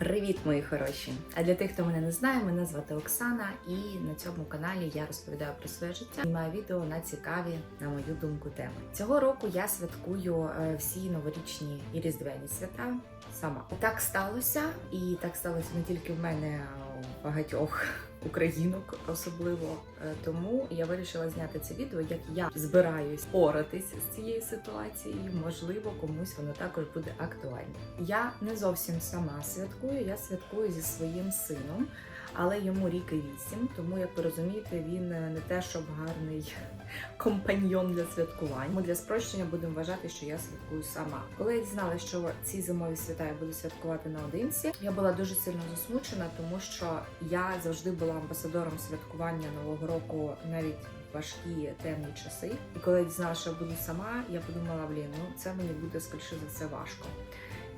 Привіт, мої хороші! А для тих, хто мене не знає, мене звати Оксана, і на цьому каналі я розповідаю про своє життя. Знімаю відео на цікаві, на мою думку, теми. Цього року я святкую е, всі новорічні і різдвяні свята сама. Так сталося, і так сталося не тільки в мене, а у багатьох українок особливо. Е, Тому я вирішила зняти це відео, як я збираюсь поратись з цією ситуацією. Можливо, комусь воно також буде актуальне. Я не зовсім сама святкую, я святкую зі своїм сином, але йому рік і вісім. Тому, як ви розумієте, він е, не те, щоб гарний компаньйон для святкувань. Ми для спрощення будемо вважати, що я святкую сама. Коли я дізналася, що ці зимові свята я буду святкувати наодинці, я була дуже сильно засмучена, тому що я завжди була амбасадором святкування нового року навіть. Важкі темні часи, і коли я дізналася, що буду сама, я подумала, блін, ну це мені буде скоріше за все важко.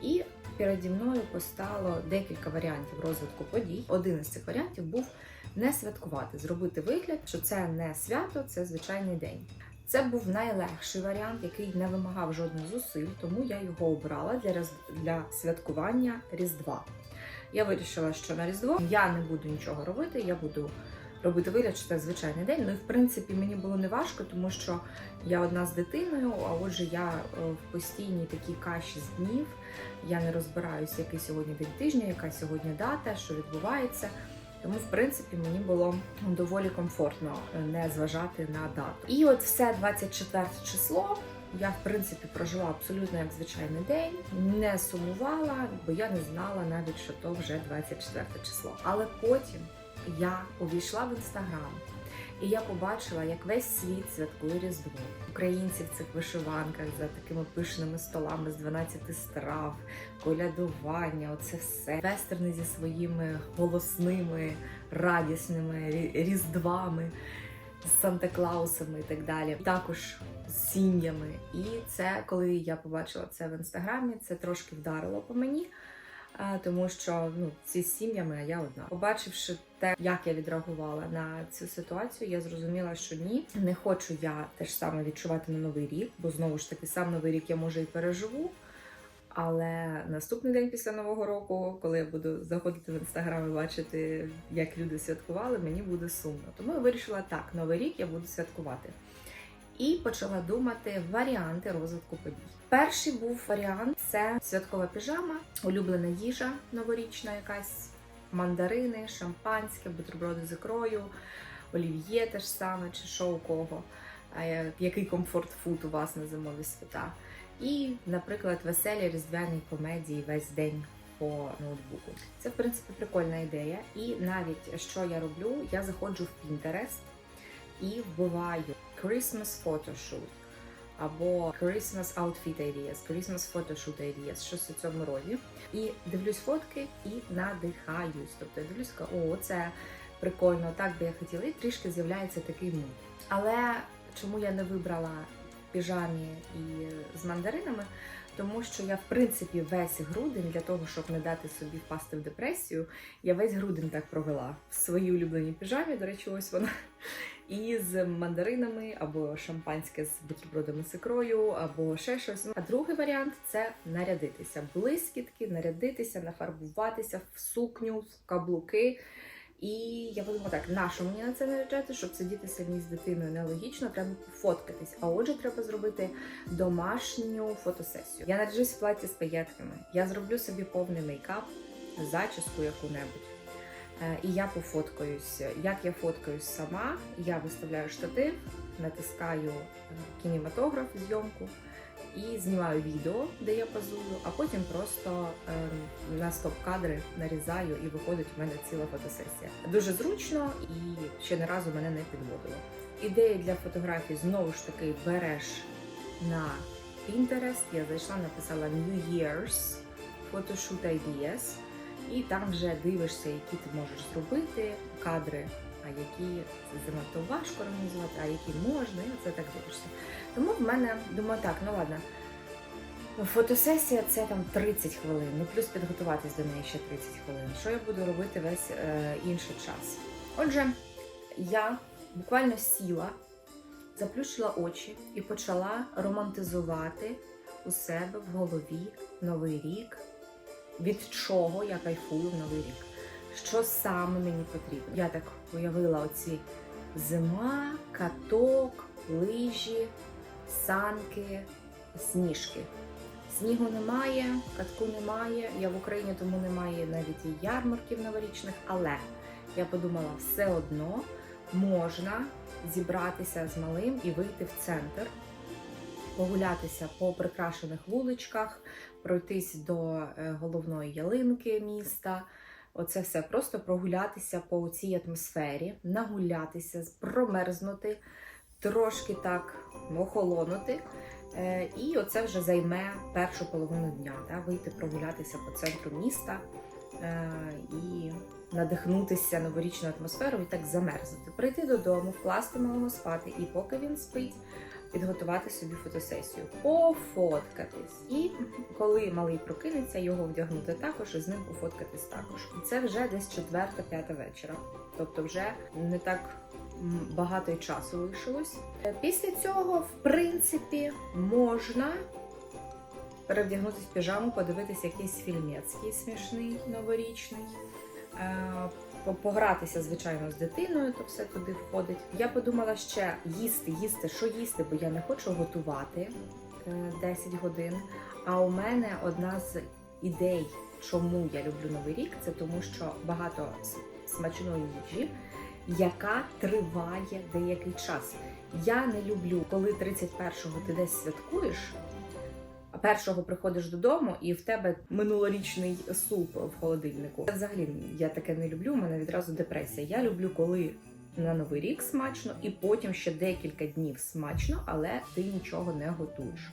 І переді мною постало декілька варіантів розвитку подій. Один із цих варіантів був не святкувати, зробити вигляд, що це не свято, це звичайний день. Це був найлегший варіант, який не вимагав жодних зусиль, тому я його обрала для для святкування Різдва. Я вирішила, що на Різдво я не буду нічого робити, я буду робити вигляд, що це звичайний день. Ну і в принципі мені було не важко, тому що я одна з дитиною, а отже, я е, в постійній такій каші з днів. Я не розбираюся, який сьогодні день тижня, яка сьогодні дата, що відбувається. Тому, в принципі, мені було доволі комфортно е, не зважати на дату. І от все 24 число. Я в принципі прожила абсолютно як звичайний день, не сумувала, бо я не знала навіть, що то вже 24 число. Але потім я увійшла в інстаграм. І я побачила, як весь світ святкує Різдво. Українці в цих вишиванках за такими пишними столами з 12 страв, колядування, оце все. Вестерни зі своїми голосними, радісними різдвами, з Санта-Клаусами і так далі. Також з сім'ями. І це, коли я побачила це в інстаграмі, це трошки вдарило по мені. Тому що ну ці сім'ями, а я одна. Побачивши те, як я відреагувала на цю ситуацію, я зрозуміла, що ні, не хочу я те ж саме відчувати на новий рік, бо знову ж таки сам новий рік я може і переживу. Але наступний день після нового року, коли я буду заходити в інстаграм і бачити, як люди святкували, мені буде сумно. Тому я вирішила так, новий рік я буду святкувати. І почала думати варіанти розвитку подій. Перший був варіант це святкова піжама, улюблена їжа новорічна, якась мандарини, шампанське, бутерброди з ікрою, олів'є те ж саме, чи що у кого, який комфорт фуд у вас на зимові свята. І, наприклад, веселі різдвяні комедії весь день по ноутбуку. Це, в принципі, прикольна ідея. І навіть що я роблю, я заходжу в Pinterest і вбиваю Christmas photoshoot або Christmas outfit ideas, Christmas photoshoot ideas, щось у цьому роді. І дивлюсь фотки і надихаюсь. Тобто я дивлюсь, о, це прикольно, так би я хотіла, і трішки з'являється такий мут. Але чому я не вибрала піжамі і з мандаринами? Тому що я, в принципі, весь грудень для того, щоб не дати собі впасти в депресію, я весь грудень так провела в своїй улюбленій піжамі. До речі, ось вона. І з мандаринами, або шампанське з бутербродами з ікрою, або ще щось. А другий варіант це нарядитися. Блискітки, нарядитися, нафарбуватися в сукню, в каблуки. І я подумала так, на що мені на це наряджати, щоб сидіти самі з дитиною нелогічно, треба пофоткатись. А отже, треба зробити домашню фотосесію. Я наряджусь в платі з паєтками. Я зроблю собі повний мейкап, зачіску яку-небудь. Е, І я пофоткаюсь. Як я фоткаюсь сама, я виставляю штатив, натискаю е, кінематограф, зйомку і знімаю відео, де я позую, а потім просто ем, на стоп-кадри нарізаю і виходить у мене ціла фотосесія. Дуже зручно і ще не разу мене не підводило. Ідеї для фотографій знову ж таки береш на Pinterest. Я зайшла, написала New Year's Photoshoot Ideas. І там вже дивишся, які ти можеш зробити кадри, а які занадто важко організувати, а які можна, і це так дивишся. Тому в мене думаю, так, ну ладно. Фотосесія це там 30 хвилин, ну плюс підготуватись до неї ще 30 хвилин. Що я буду робити весь е, інший час? Отже, я буквально сіла, заплющила очі і почала романтизувати у себе в голові новий рік, від чого я кайфую в новий рік. Що саме мені потрібно? Я так уявила оці зима, каток, лижі, санки, сніжки. Снігу немає, катку немає. Я в Україні, тому немає навіть і ярмарків новорічних. Але я подумала, все одно можна зібратися з малим і вийти в центр, погулятися по прикрашених вуличках, пройтись до е, головної ялинки міста. Оце все просто прогулятися по цій атмосфері, нагулятися, промерзнути, трошки так охолонути. Е, І оце вже займе першу половину дня. Да? Вийти прогулятися по центру міста е, і надихнутися новорічною атмосферою і так замерзнути. Прийти додому, вкласти малого спати, і поки він спить, підготувати собі фотосесію, пофоткатись. І коли малий прокинеться, його вдягнути також і з ним пофоткатись також. І це вже десь четверта-п'ята вечора. Тобто вже не так багато й часу лишилось. Е, Після цього, в принципі, можна перевдягнутися в піжаму, подивитися якийсь фільмецький смішний новорічний. Е, по- Погратися, звичайно, з дитиною, то все туди входить. Я подумала ще їсти, їсти, що їсти, бо я не хочу готувати е, 10 годин. А у мене одна з ідей, чому я люблю Новий рік, це тому, що багато смачної їжі, яка триває деякий час. Я не люблю, коли 31-го ти десь святкуєш. Першого приходиш додому, і в тебе минулорічний суп в холодильнику. Взагалі я таке не люблю. У мене відразу депресія. Я люблю, коли на новий рік смачно, і потім ще декілька днів смачно, але ти нічого не готуєш.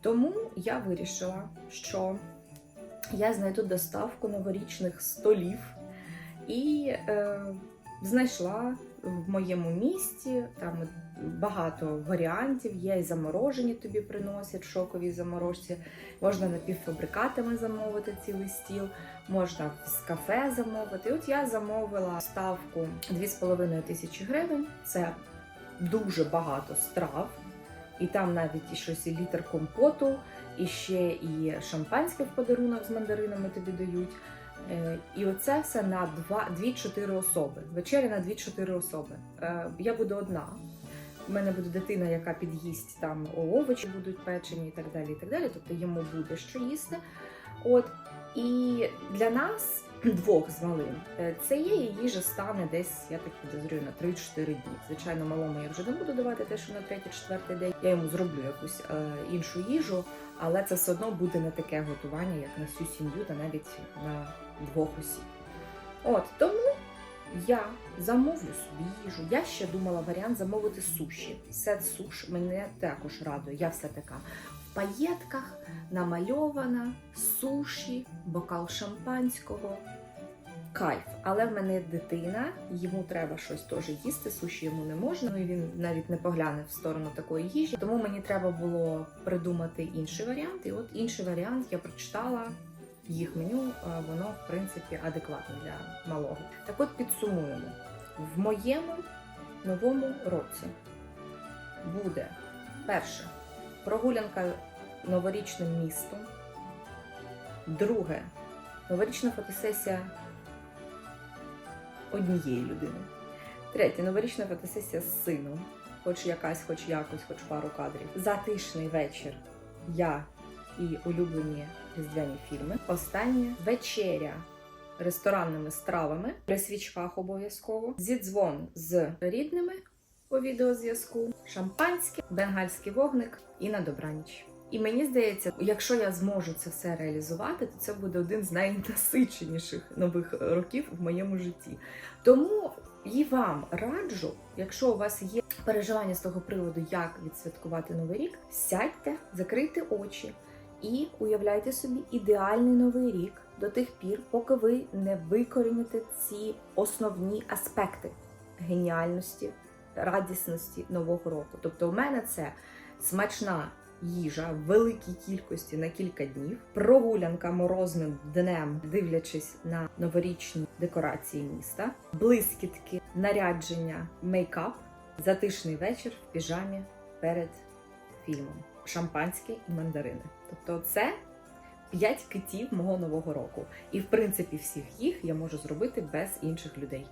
Тому я вирішила, що я знайду доставку новорічних столів і е, знайшла в моєму місті там багато варіантів. Є і заморожені тобі приносять шокові заморожці. Можна напівфабрикатами замовити цілий стіл, можна з кафе замовити. І от я замовила ставку 2,5 тисячі гривень. Це дуже багато страв. І там навіть і щось і літр компоту, і ще і шампанське в подарунок з мандаринами тобі дають. Е, І оце все на 2-4 особи. Вечеря на 2-4 особи. Е, Я буду одна. У мене буде дитина, яка під'їсть там овочі будуть печені і так далі. і так далі. Тобто йому буде що їсти. От і для нас двох з малим е, цієї їжі стане десь, я так підозрюю, на 3-4 дні. Звичайно, малому я вже не буду давати те, що на третій-четвертий день. Я йому зроблю якусь е, іншу їжу, але це все одно буде не таке готування, як на всю сім'ю, та навіть на двох осіб. От тому я замовлю собі їжу. Я ще думала варіант замовити суші. Сет суш мене також радує. Я вся така паєтках, намальована, суші, бокал шампанського. Кайф, але в мене дитина, йому треба щось теж їсти, суші йому не можна. Ну і він навіть не погляне в сторону такої їжі. Тому мені треба було придумати інший варіант. І от інший варіант я прочитала їх меню, воно в принципі адекватне для малого. Так от підсумуємо: в моєму новому році буде перше прогулянка новорічним містом. Друге новорічна фотосесія однієї людини. Третє новорічна фотосесія з сином, хоч якась, хоч якось, хоч пару кадрів. Затишний вечір. Я і улюблені різдвяні фільми. Останнє вечеря ресторанними стравами при свічках обов'язково. Зідзвон з рідними по відеозв'язку, шампанське, бенгальський вогник і на добраніч. І мені здається, якщо я зможу це все реалізувати, то це буде один з найнасиченіших нових років в моєму житті. Тому і вам раджу, якщо у вас є переживання з того приводу, як відсвяткувати новий рік, сядьте, закрийте очі і уявляйте собі ідеальний новий рік до тих пір, поки ви не викоріните ці основні аспекти геніальності, радісності нового року. Тобто, у мене це смачна їжа в великій кількості на кілька днів, прогулянка морозним днем, дивлячись на новорічні декорації міста, блискітки, нарядження, мейкап, затишний вечір в піжамі перед фільмом, шампанське і мандарини. Тобто, це 5 китів мого нового року. І в принципі всіх їх я можу зробити без інших людей.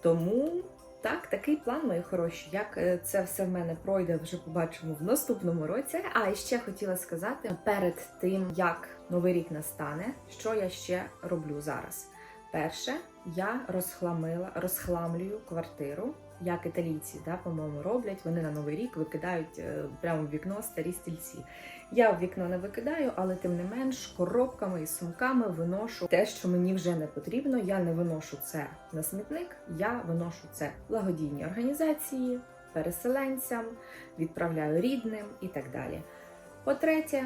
Тому так, такий план, мої хороші. Як е, це все в мене пройде, вже побачимо в наступному році. А і ще хотіла сказати перед тим, як новий рік настане, що я ще роблю зараз. Перше, я розхламила, розхламлюю квартиру, як італійці, да, по-моєму, роблять. Вони на новий рік викидають е, прямо в вікно старі стільці. Я в вікно не викидаю, але тим не менш коробками і сумками виношу те, що мені вже не потрібно. Я не виношу це на смітник, я виношу це благодійні організації, переселенцям, відправляю рідним і так далі. По-третє,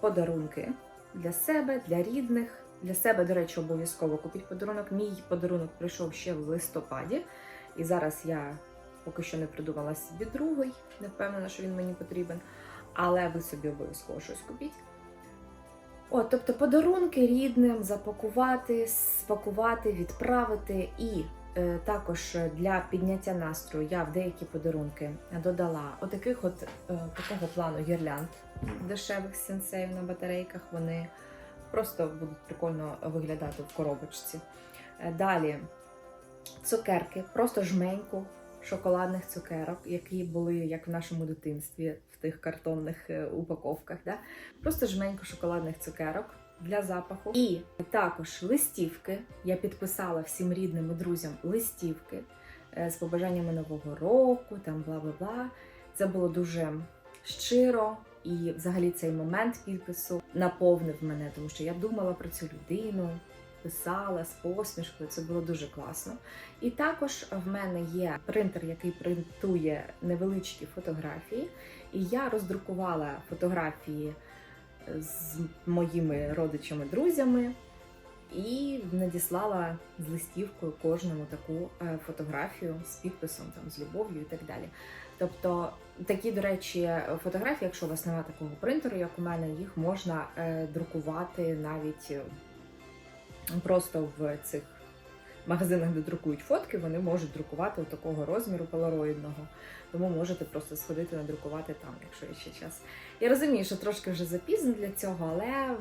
подарунки для себе, для рідних. Для себе, до речі, обов'язково купіть подарунок. Мій подарунок прийшов ще в листопаді, і зараз я поки що не придумала собі другий, не впевнена, що він мені потрібен. Але ви собі обов'язково щось купіть. От, тобто подарунки рідним запакувати, спакувати, відправити. І е, також для підняття настрою я в деякі подарунки додала отаких от е, такого плану гірлянд дешевих сенсеїв на батарейках. Вони просто будуть прикольно виглядати в коробочці. Е, Далі цукерки, просто жменьку шоколадних цукерок, які були як в нашому дитинстві в тих картонних е, упаковках. Да? Просто жменьку шоколадних цукерок для запаху. І також листівки. Я підписала всім рідним і друзям листівки е, з побажаннями нового року, там бла бла бла. Це було дуже щиро. І взагалі цей момент підпису наповнив мене, тому що я думала про цю людину, писала з посмішкою. Це було дуже класно. І також в мене є принтер, який принтує невеличкі фотографії. І я роздрукувала фотографії з моїми родичами, друзями і надіслала з листівкою кожному таку е, фотографію з підписом, там з любов'ю і так далі. Тобто такі, до речі, фотографії, якщо у вас немає такого принтеру, як у мене, їх можна е, друкувати навіть е, просто в цих магазинах, де друкують фотки, вони можуть друкувати у такого розміру полароїдного. Тому можете просто сходити надрукувати там, якщо є ще час. Я розумію, що трошки вже запізно для цього, але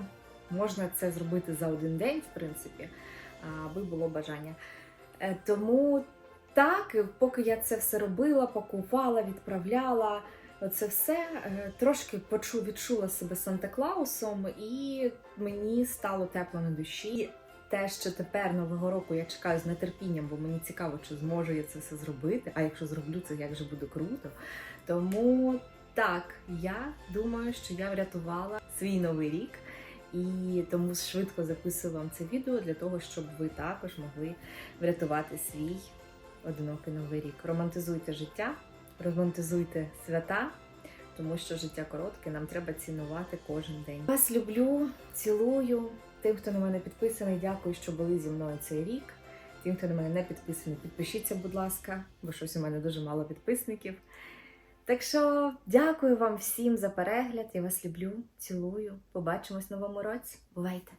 можна це зробити за один день, в принципі, аби було бажання. Е, Тому так, поки я це все робила, пакувала, відправляла. Це все е, трошки почу, відчула себе Санта-Клаусом, і мені стало тепло на душі. Те, що тепер нового року я чекаю з нетерпінням, бо мені цікаво, чи зможу я це все зробити. А якщо зроблю це, як же буде круто. Тому так, я думаю, що я врятувала свій новий рік. І тому швидко записую вам це відео для того, щоб ви також могли врятувати свій одинокий новий рік. Романтизуйте життя, романтизуйте свята, тому що життя коротке, нам треба цінувати кожен день. Вас люблю, цілую. Тим, хто на мене підписаний, дякую, що були зі мною цей рік. Тим, хто на мене не підписаний, підпишіться, будь ласка, бо щось у мене дуже мало підписників. Так що дякую вам всім за перегляд. Я вас люблю, цілую. Побачимось в новому році. Бувайте!